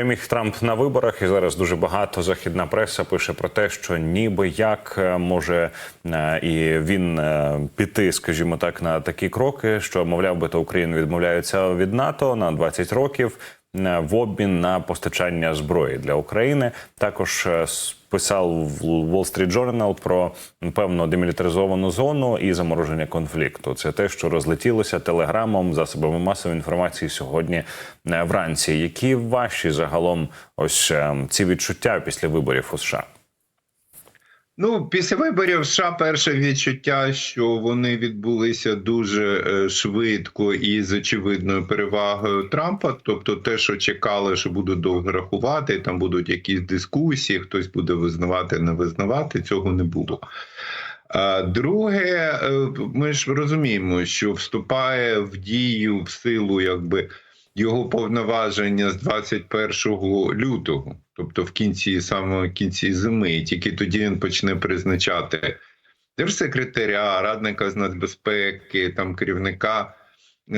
Переміг Трамп на виборах, і зараз дуже багато західна преса пише про те, що ніби як е, може е, і він е, піти, скажімо так, на такі кроки, що мовляв би то Україна відмовляється від НАТО на 20 років в обмін на постачання зброї для України. Також писав в Wall Street Journal про певну демілітаризовану зону і замороження конфлікту. Це те, що розлетілося телеграмом, засобами масової інформації сьогодні е, вранці. Які ваші загалом ось е, ці відчуття після виборів у США? Ну, після виборів США перше відчуття, що вони відбулися дуже е, швидко і з очевидною перевагою Трампа. Тобто, те, що чекали, що будуть довго рахувати, там будуть якісь дискусії, хтось буде визнавати, не визнавати, цього не було. Друге, е, ми ж розуміємо, що вступає в дію в силу, якби його повноваження з 21 лютого, тобто в кінці саме кінці зими, і тільки тоді він почне призначати держсекретаря, радника з нацбезпеки, там керівника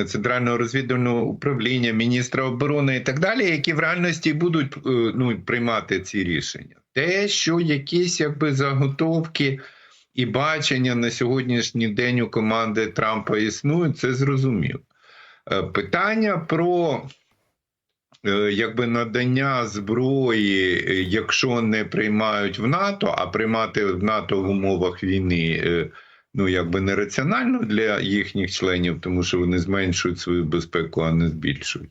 центрального розвідувального управління, міністра оборони і так далі, які в реальності будуть е, ну, приймати ці рішення. Те, що якісь якби заготовки і бачення на сьогоднішній день у команди Трампа існують, це зрозуміло. Е, Питання про е, якби надання зброї, е, якщо не приймають в НАТО, а приймати в НАТО в умовах війни. Ну, якби нераціонально для їхніх членів, тому що вони зменшують свою безпеку, а не збільшують.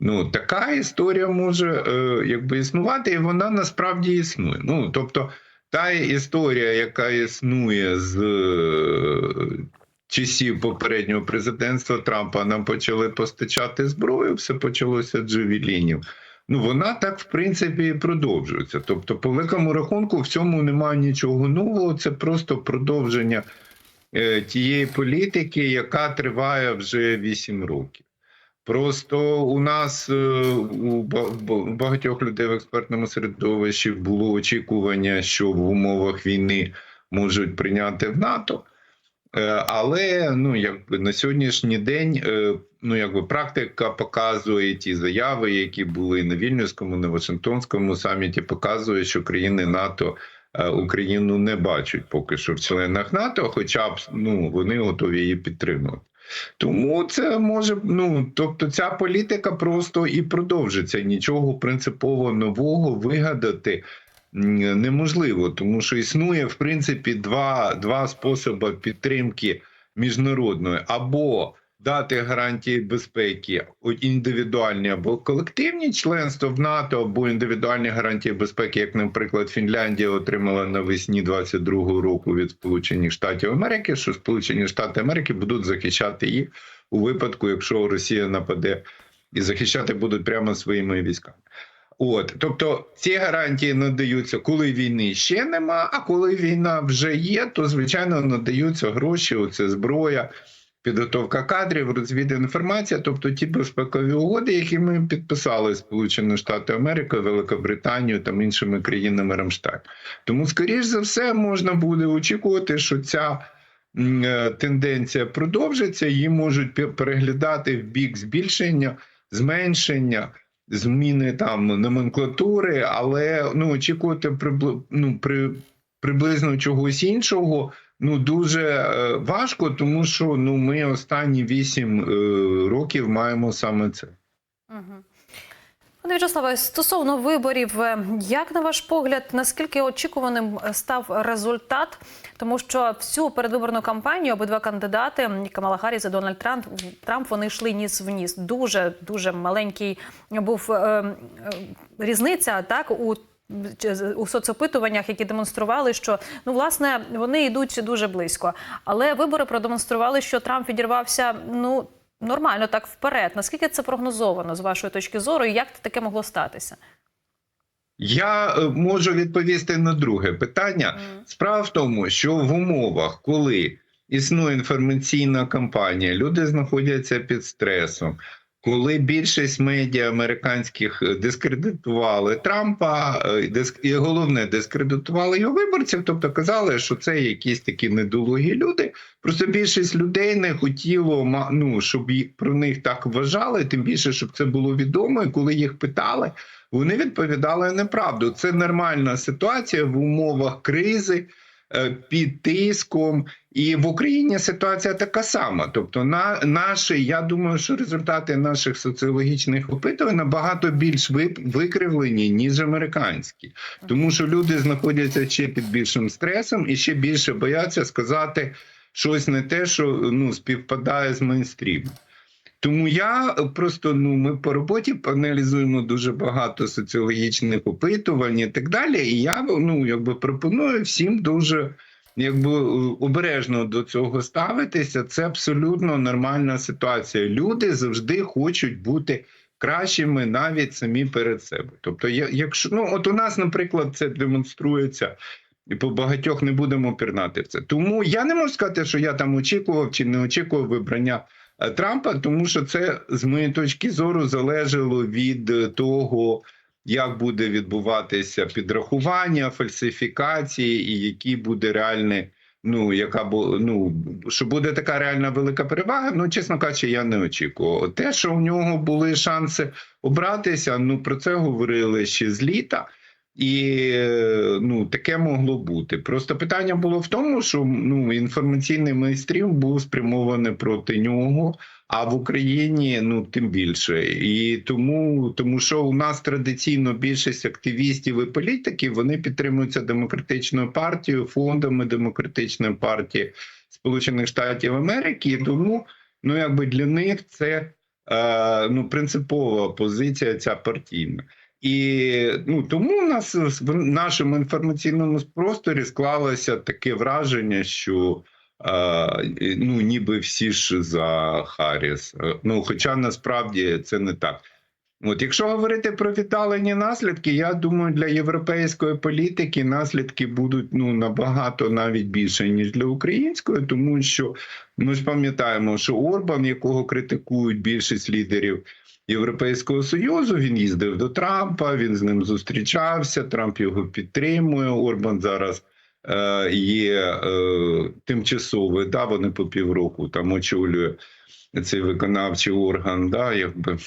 Ну, така історія може якби існувати, і вона насправді існує. Ну, тобто, та історія, яка існує з часів попереднього президентства Трампа, нам почали постачати зброю, все почалося джевелінів. Ну, вона так, в принципі, і продовжується. Тобто, по великому рахунку, в цьому немає нічого нового, це просто продовження е, тієї політики, яка триває вже 8 років. Просто у нас е, у ба- ба- у багатьох людей в експертному середовищі було очікування, що в умовах війни можуть прийняти в НАТО. Е, Але ну якби на сьогоднішній день е, ну якби практика показує ті заяви, які були на Вільнюському, на Вашингтонському саміті, показує, що країни НАТО е, Україну не бачать поки що в членах НАТО, хоча б ну вони готові її підтримувати. Тому це може ну тобто ця політика просто і продовжиться. Нічого принципово нового вигадати неможливо, тому що існує в принципі два, два способи підтримки міжнародної або дати гарантії безпеки індивідуальні або колективні членство в НАТО, або індивідуальні гарантії безпеки, як, наприклад, Фінляндія отримала навесні 22-го року від Сполучених Штатів Америки, що Сполучені Штати Америки будуть захищати їх у випадку, якщо Росія нападе і захищати будуть прямо своїми військами. От, тобто ці гарантії надаються, коли війни ще нема. А коли війна вже є, то звичайно надаються гроші. Оце зброя, підготовка кадрів, розвідінформація, тобто ті безпекові угоди, які ми підписали Сполучені Штати Америки, Великобританію та іншими країнами Рамштайн. Тому, скоріш за все, можна буде очікувати, що ця е, тенденція продовжиться, її можуть пе- переглядати в бік збільшення, зменшення зміни там номенклатури, але ну очікувати прибли, ну, при, приблизно чогось іншого. Ну дуже е, важко, тому що ну ми останні вісім е, років маємо саме це. Мгм. Пане В'ячеславе, стосовно виборів, е, як на ваш погляд, наскільки очікуваним став результат? Тому що всю передвиборну кампанію обидва кандидати Камала Гарріс і Дональд Трамп Трамп вони йшли ніс в ніс. Дуже дуже маленький був е, е, різниця так у. У соцопитуваннях, які демонстрували, що ну власне вони йдуть дуже близько. Але вибори продемонстрували, що Трамп відірвався ну нормально так вперед. Наскільки це прогнозовано з вашої точки зору, і як таке могло статися? Я е, можу відповісти на друге питання. Справа в тому, що в умовах, коли існує інформаційна кампанія, люди знаходяться під стресом. Коли більшість медіа американських дискредитували Трампа, е, і головне дискредитували його виборців, тобто казали, що це якісь такі недолугі люди. Просто більшість людей не хотіло ну, щоб про них так вважали, тим більше, щоб це було відомо. І коли їх питали, вони відповідали неправду. Це нормальна ситуація в умовах кризи. Е, Під тиском, і в Україні ситуація така сама. Тобто, на наші, я думаю, що результати наших соціологічних опитувань набагато більш викривлені, ніж американські, тому що люди знаходяться ще під більшим стресом і ще більше бояться сказати щось не те, що ну співпадає з мейнстрімом. Тому я просто ну ми по роботі аналізуємо дуже багато соціологічних опитувань і так далі. І я ну якби пропоную всім дуже якби е, обережно до цього ставитися. Це абсолютно нормальна ситуація. Люди завжди хочуть бути кращими навіть самі перед себе. Тобто, якщо ну от у нас, наприклад, це демонструється. І по багатьох не будемо пірнати в це. Тому я не можу сказати, що я там очікував чи не очікував вибрання е, Трампа, тому що це з моєї точки зору залежало від е, того, як буде відбуватися підрахування, фальсифікації, і які буде реальне, ну яка бу- ну що буде така реальна велика перевага. Ну, чесно кажучи, я не очікував. Те, що у нього були шанси обратися, ну про це говорили ще з літа. І ну таке могло бути. Просто питання було в тому, що ну інформаційний майстрів був спрямований проти нього, а в Україні ну тим більше. І тому, тому що у нас традиційно більшість активістів і політиків вони підтримуються демократичною партією, фондами демократичної партії Сполучених Штатів Америки. І тому ну якби для них це е, ну принципова позиція ця партійна. І ну тому у нас в нашому інформаційному просторі склалося таке враження, що е, ну ніби всі ж за Харріс. Е, Ну, хоча насправді це не так. От, якщо говорити про віддалені наслідки, я думаю, для європейської політики наслідки будуть ну набагато навіть більше ніж для української, тому що ми ж пам'ятаємо, що Орбан, якого критикують більшість лідерів. Європейського союзу він їздив до Трампа, він з ним зустрічався. Трамп його підтримує. Орбан зараз е, є е, тимчасовий, да, вони по півроку там очолює цей виконавчий орган, да, якби.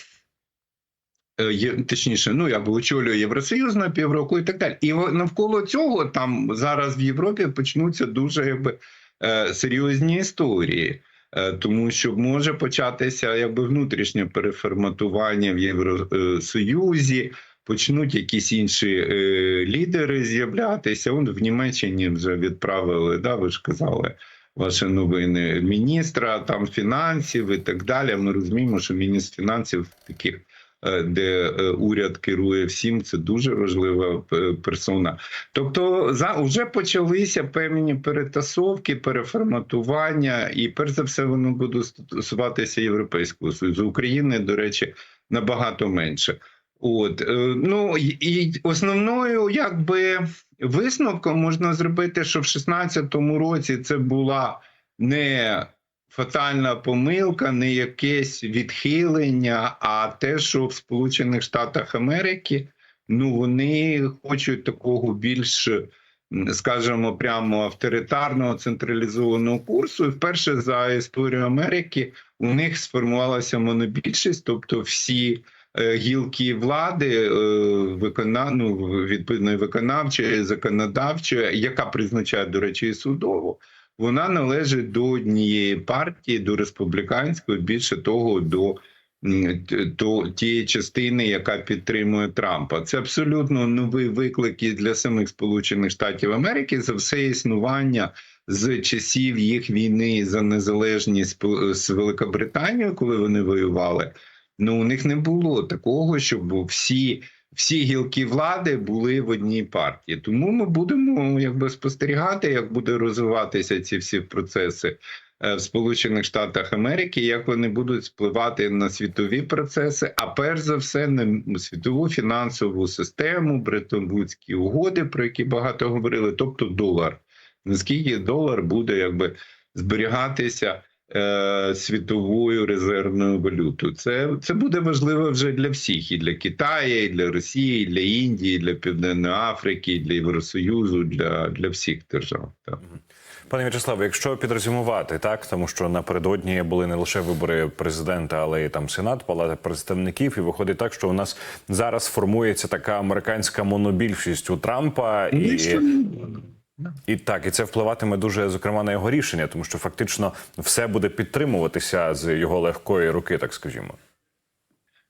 Е, точніше, ну якби очолює Євросоюз на півроку і так далі. І навколо цього там зараз в Європі почнуться дуже якби е, серйозні історії. Е, Тому що може початися якби внутрішнє переформатування в Євросоюзі, почнуть якісь інші е, лідери з'являтися. Он в Німеччині вже відправили, да, ви ж казали. Ваші новини міністра там фінансів і так далі. Ми розуміємо, що міністр фінансів таких, де е, уряд керує всім, це дуже важлива е, персона. Тобто, за вже почалися певні перетасовки, переформатування, і перш за все воно буде стосуватися Європейського союзу. України, до речі, набагато менше. От е, ну і- основною, якби висновком можна зробити, що в 16-му році це була не фатальна помилка, не якесь відхилення, а те, що в Сполучених Штатах Америки ну вони хочуть такого більш, скажімо, прямо авторитарного централізованого курсу. І вперше за історію Америки у них сформувалася монобільшість, тобто всі. е, Гілки влади е, викона... ну, відповідної виконавчої, законодавчої, яка призначає, до речі, і судову, вона належить до однієї партії, до республіканської, більше того, до, до тієї частини, яка підтримує Трампа. Це абсолютно новий виклик і для самих Сполучених Штатів Америки за все існування з часів їх війни за незалежність з Великобританією, коли вони воювали. Ну у них не було такого, щоб всі. Всі гілки влади були в одній партії, тому ми будемо якби спостерігати, як буде розвиватися ці всі процеси е, в Сполучених Штатах Америки, як вони будуть впливати на світові процеси, а перш за все на світову фінансову систему, Бреттон-Вудські угоди, про які багато говорили, тобто долар. Наскільки долар буде якби зберігатися е, світовою резервною валютою. Це, це буде важливо вже для всіх: і для Китаю, і для Росії, і для Індії, і для Південної Африки, і для Євросоюзу, для, для всіх держав. Так. Пане В'ячеславе, якщо підрозумувати, так тому що напередодні були не лише вибори президента, але й там сенат, палата представників, і виходить так, що у нас зараз формується така американська монобільшість у Трампа, і, і так, і це впливатиме дуже зокрема на його рішення, тому що фактично все буде підтримуватися з його легкої руки, так скажімо.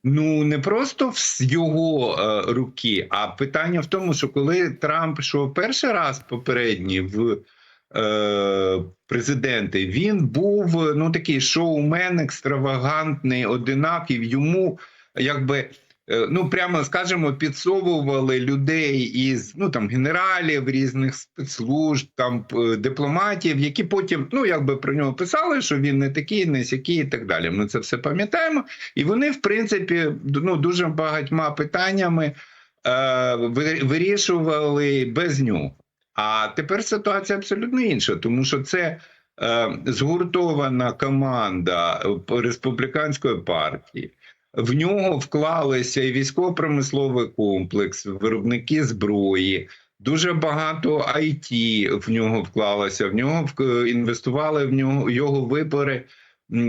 Ну не просто з його е, руки, а питання в тому, що коли Трамп йшов перший раз попередній в е, президенти, він був ну такий шоумен, екстравагантний, одинакий. Йому якби. Е, Ну, прямо скажемо, підсовували людей із ну там генералів різних спецслужб, там дипломатів, які потім ну якби про нього писали, що він не такий, не сякий і так далі. Ми це все пам'ятаємо. І вони, в принципі, ну дуже багатьма питаннями е, вирішували без нього. А тепер ситуація абсолютно інша, тому що це е, згуртована команда е, республіканської партії. В нього вклалися і військово-промисловий комплекс, виробники зброї. Дуже багато IT в нього вклалося. В нього інвестували в нього його вибори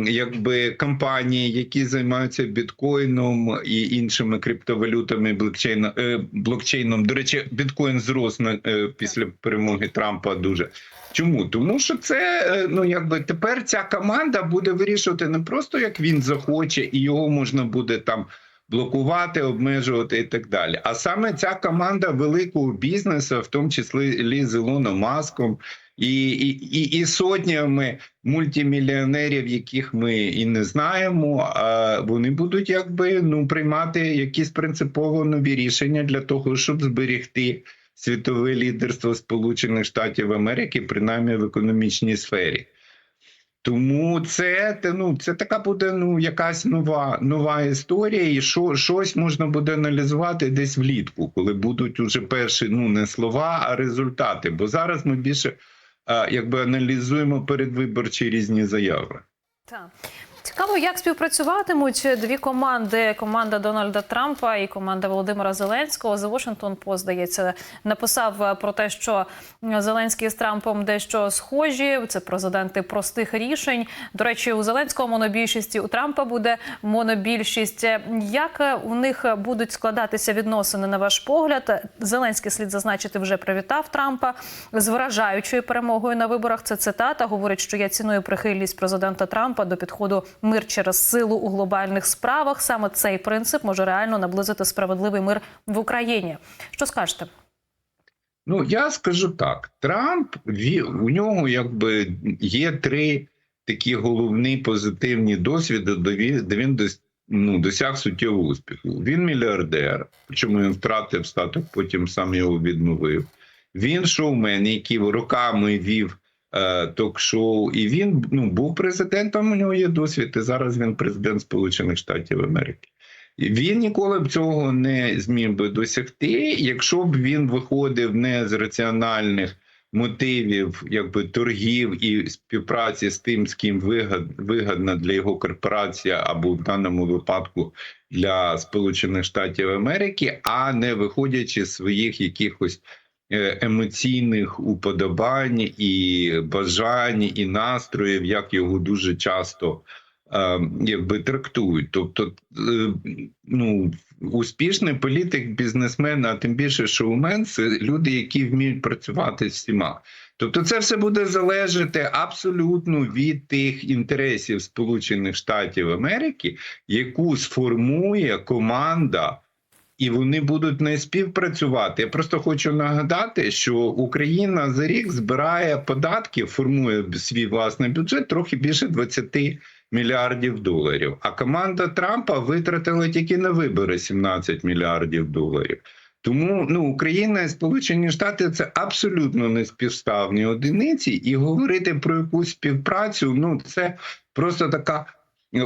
якби компанії, які займаються біткоїном і іншими криптовалютами, блокчейном. Е, блокчейном. До речі, біткоін зрос на е, після перемоги Трампа дуже. Чому? Тому що це е, ну якби тепер ця команда буде вирішувати не просто як він захоче, і його можна буде там блокувати, обмежувати і так далі. А саме ця команда великого бізнесу, в тому числі з Ілоном Маском, і, і, і, сотнями мультимільйонерів, яких ми і не знаємо, а вони будуть якби ну приймати якісь принципово нові рішення для того, щоб зберегти світове лідерство Сполучених Штатів Америки, принаймні в економічній сфері. Тому це ну, це така буде ну, якась нова нова історія, і що, щось можна буде аналізувати десь влітку, коли будуть уже перші ну не слова, а результати. Бо зараз ми більше а, якби аналізуємо передвиборчі різні заяви. Так. Цікаво, як співпрацюватимуть дві команди: команда Дональда Трампа і команда Володимира Зеленського. The Washington Post, здається, написав е, про те, що Зеленський з Трампом дещо схожі. Це президенти простих рішень. До речі, у Зеленського монобільшості у Трампа буде монобільшість. Як е, у них будуть складатися відносини на ваш погляд? Зеленський слід зазначити вже привітав Трампа з вражаючою перемогою на виборах. Це цитата. Говорить, що я ціную прихильність президента Трампа до підходу мир через силу у глобальних справах. Саме цей принцип може реально наблизити справедливий мир в Україні. Що скажете? Ну я скажу так: Трамп у нього якби є три такі головні позитивні досвіди, де він, ну, досяг суттєвого успіху. Він мільярдер, причому він втратив статок, потім сам його відновив. Він шоумен, який роками вів ток-шоу, і він ну, був президентом. У нього є досвід, і зараз він президент Сполучених Штатів Америки. Він ніколи б цього не зміг би досягти, якщо б він виходив не з раціональних мотивів, якби торгів і співпраці з тим, з ким вигад, вигадна для його корпорація, або в даному випадку для Сполучених Штатів Америки, а не виходячи з своїх якихось е, емоційних уподобань і бажань і настроїв, як його дуже часто е, якби трактують. Тобто, е, ну успішний політик, бізнесмен, а тим більше шоумен це люди, які вміють працювати з всіма. Тобто, це все буде залежати абсолютно від тих інтересів Сполучених Штатів Америки, яку сформує команда. І вони будуть не співпрацювати. Я просто хочу нагадати, що Україна за рік збирає податки, формує свій власний бюджет трохи більше 20 мільярдів доларів. А команда Трампа витратила тільки на вибори 17 мільярдів доларів. Тому ну Україна і Сполучені Штати це абсолютно не співставні одиниці, і говорити про якусь співпрацю ну це просто така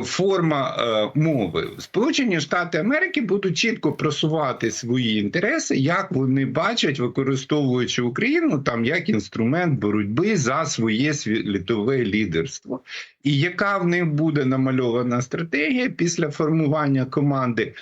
форма е, мови. Сполучені Штати Америки будуть чітко просувати свої інтереси, як вони бачать, використовуючи Україну там як інструмент боротьби за своє світове лідерство. І яка в них буде намальована стратегія після формування команди?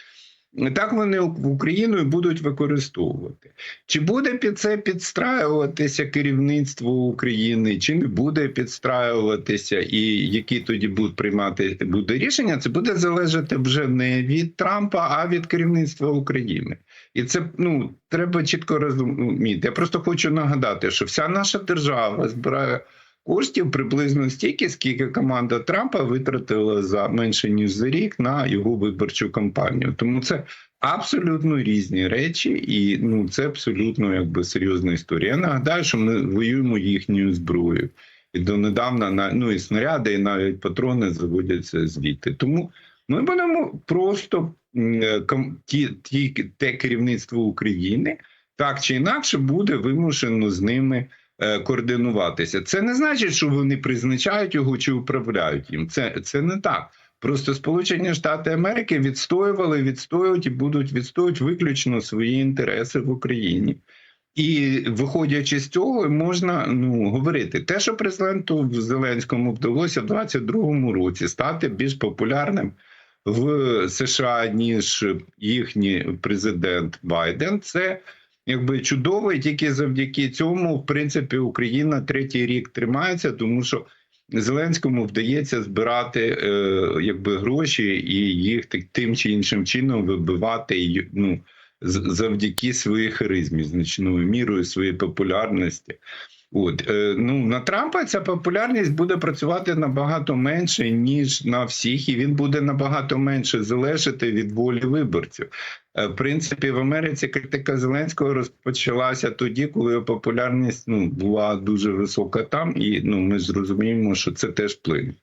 Так вони в Україну і будуть використовувати. Чи буде під це підстраюватися керівництво України, чи не буде підстраюватися, і які тоді будуть приймати буде рішення? Це буде залежати вже не від Трампа, а від керівництва України. І це ну треба чітко розуміти. Я просто хочу нагадати, що вся наша держава збирає коштів приблизно стільки, скільки команда Трампа витратила за менше ніж за рік на його виборчу кампанію. Тому це абсолютно різні речі, і ну це абсолютно якби серйозна історія. Я нагадаю, що ми воюємо їхньою зброєю. І донедавна на ну і снаряди, і навіть патрони заводяться звідти. Тому ми будемо просто е, ті, ті, те керівництво України так чи інакше буде вимушено з ними координуватися. Це не значить, що вони призначають його чи управляють їм. Це, це не так. Просто Сполучені Штати Америки відстоювали, відстоюють і будуть відстоювати виключно свої інтереси в Україні. І виходячи з цього, можна ну говорити те, що президенту Зеленському вдалося в 22-му році стати більш популярним в США ніж їхній президент Байден. Це якби чудово, тільки завдяки цьому, в принципі, Україна третій рік тримається, тому що Зеленському вдається збирати е, якби гроші і їх так, тим чи іншим чином вибивати ну, завдяки своїй харизмі, значною мірою своєї популярності. От е, ну на Трампа ця популярність буде працювати набагато менше ніж на всіх, і він буде набагато менше залежати від волі виборців. Е, В принципі, в Америці критика Зеленського розпочалася тоді, коли його популярність ну була дуже висока там, і ну ми зрозуміємо, що це теж вплине.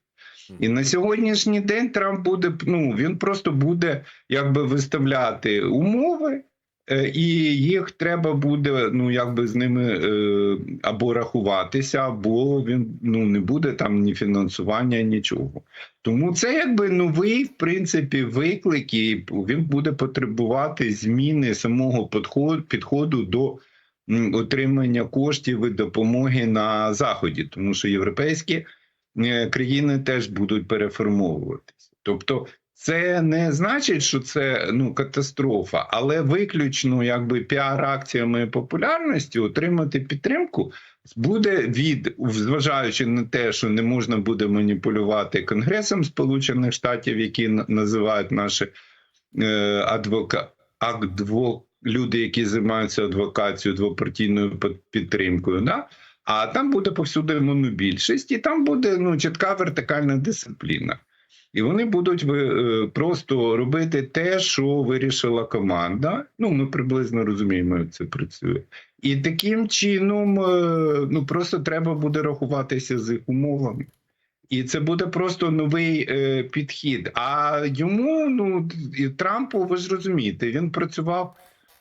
І на сьогоднішній день Трамп буде ну він просто буде якби виставляти умови. Е, І їх треба буде ну якби з ними е, або рахуватися, або він ну не буде там ні фінансування, нічого. Тому це якби новий, в принципі, виклик, і він буде потребувати зміни самого підходу, підходу до отримання коштів і допомоги на заході, тому що європейські е, країни теж будуть переформовуватися. Тобто, це не значить, що це ну катастрофа, але виключно якби піар-акціями популярності отримати підтримку буде від, зважаючи на те, що не можна буде маніпулювати Конгресом Сполучених Штатів, які називають наші е, адвока, адво, люди, які займаються адвокацією двопартійною під- підтримкою. Да? А там буде повсюди монобільшість, і там буде ну, чітка вертикальна дисципліна. І вони будуть е, просто робити те, що вирішила команда. Ну, ми приблизно розуміємо, як це працює. І таким чином е, ну, просто треба буде рахуватися з їх умовами. І це буде просто новий е, підхід. А йому, ну і Трампу, ви ж розумієте, він працював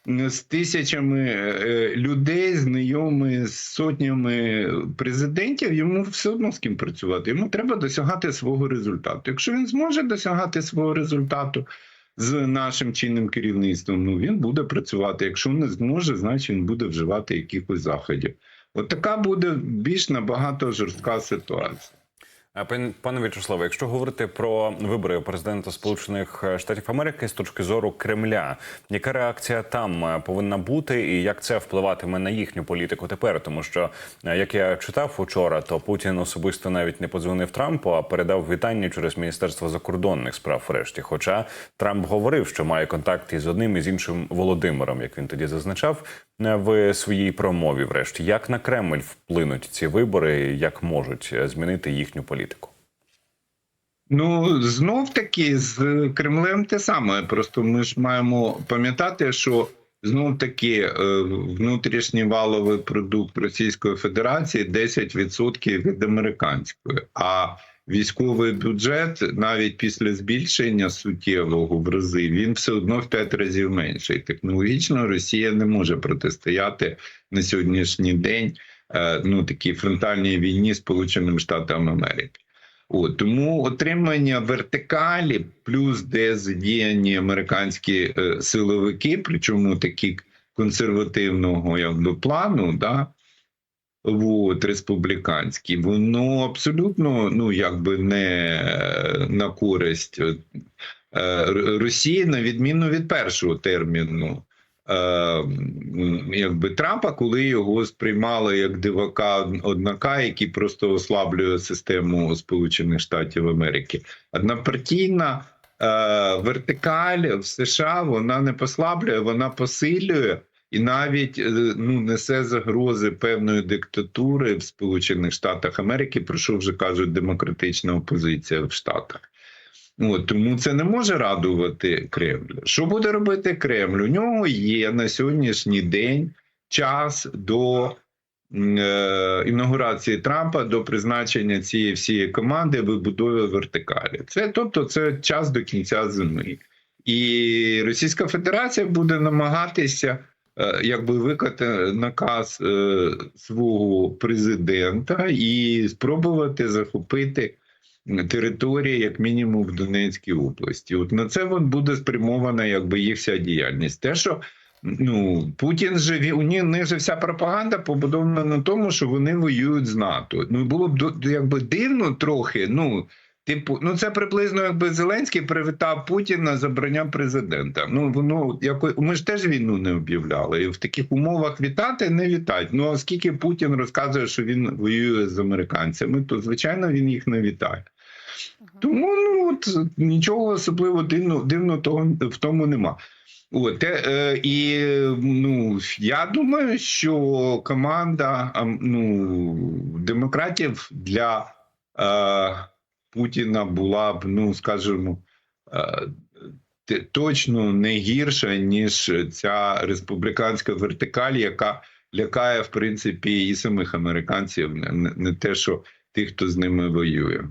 з тисячами е, людей, знайомий з сотнями президентів. Йому все одно з ким працювати. Йому треба досягати свого результату. Якщо він зможе досягати свого результату з нашим чинним керівництвом, ну він буде працювати. Якщо не зможе, значить він буде вживати якихось заходів. От така буде більш набагато жорстка ситуація. Пан- Пане В'ячеславе, якщо говорити про вибори президента Сполучених Штатів Америки з точки зору Кремля, яка реакція там е, повинна бути, і як це впливатиме на їхню політику тепер? Тому що е, як я читав учора, то Путін особисто навіть не подзвонив Трампу, а передав вітання через міністерство закордонних справ. Врешті, хоча Трамп говорив, що має контакт із одним і з іншим Володимиром, як він тоді зазначав е, в своїй промові. Врешті, як на Кремль вплинуть ці вибори, як можуть е, змінити їхню політику? Ну знов таки з Кремлем те саме. Просто ми ж маємо пам'ятати, що знов таки е, внутрішній валовий продукт Російської Федерації 10% від американської. А військовий бюджет навіть після збільшення суттєвого в рази він все одно в 5 разів менший. Технологічно Росія не може протистояти на сьогоднішній день е, ну такій фронтальній війні Сполученим Штатам Америки. От, тому отримання вертикалі, плюс де задіяні американські е, силовики, причому такі консервативного якби, плану, да, от, республіканські, воно абсолютно ну, якби не е, на користь е, Росії, на відміну від першого терміну. е, Якби Трампа, коли його сприймали як дивака однака, який просто ослаблює систему Сполучених Штатів Америки. Однопартійна е, вертикаль в США вона не послаблює, вона посилює і навіть е, ну несе загрози певної диктатури в Сполучених Штатах Америки, про що вже кажуть демократична опозиція в Штатах. От, тому це не може радувати Кремль. Що буде робити Кремль? У нього є на сьогоднішній день час до е, інаугурації Трампа, до призначення цієї всієї команди вибудови вертикалі. Це тобто це час до кінця зими. І Російська Федерація буде намагатися якби викати наказ е, свого президента і спробувати захопити території, як мінімум, в Донецькій області. От на це от буде спрямована якби їх вся діяльність. Те, що ну Путін же у них- же вся пропаганда побудована на тому, що вони воюють з НАТО. Ну було б якби дивно трохи. Ну типу, ну це приблизно якби Зеленський привітав Путіна забрання президента. Ну воно якось ми ж теж війну не об'являли. І в таких умовах вітати не вітать. Ну оскільки Путін розказує, що він воює з американцями, то звичайно він їх не вітає. Тому ну от нічого особливо дивно, дивно того в тому нема. От, е, і ну я думаю, що команда ну, демократів для е, Путіна була б, ну скажімо, е, точно не гірша, ніж ця республіканська вертикаль, яка лякає в принципі і самих американців, не, те, що тих, хто з ними воює.